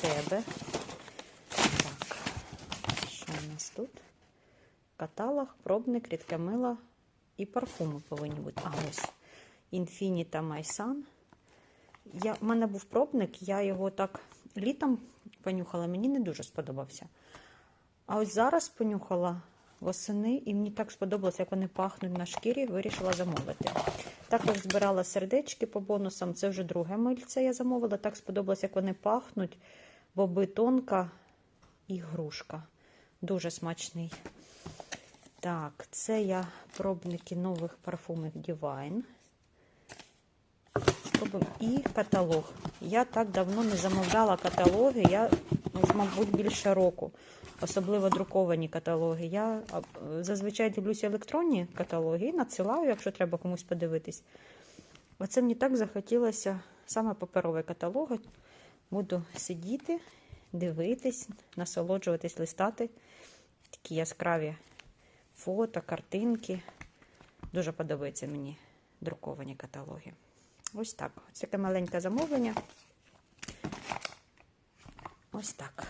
себе. Так, що у нас тут? Каталог, пробник, рідке мило і парфуми повинні бути. А ось Infinita Майсан. Я, в мене був пробник, я його так літом понюхала, мені не дуже сподобався. А ось зараз понюхала восени, і мені так сподобалось, як вони пахнуть на шкірі, вирішила замовити. Також збирала сердечки по бонусам. Це вже друге мильце я замовила. Так сподобалось, як вони пахнуть. Боби тонка і грушка. Дуже смачний. Так, це я пробники нових парфумів Divine. І каталог. Я так давно не замовляла каталоги. Я, ну, мабуть, більше року. Особливо друковані каталоги. Я зазвичай дивлюся електронні каталоги і надсилаю, якщо треба комусь подивитись. Оце мені так захотілося саме паперовий каталог. Буду сидіти, дивитись, насолоджуватись, листати. Такі яскраві фото, картинки. Дуже подобаються мені друковані каталоги. Ось так. Ось таке маленьке замовлення. Ось так.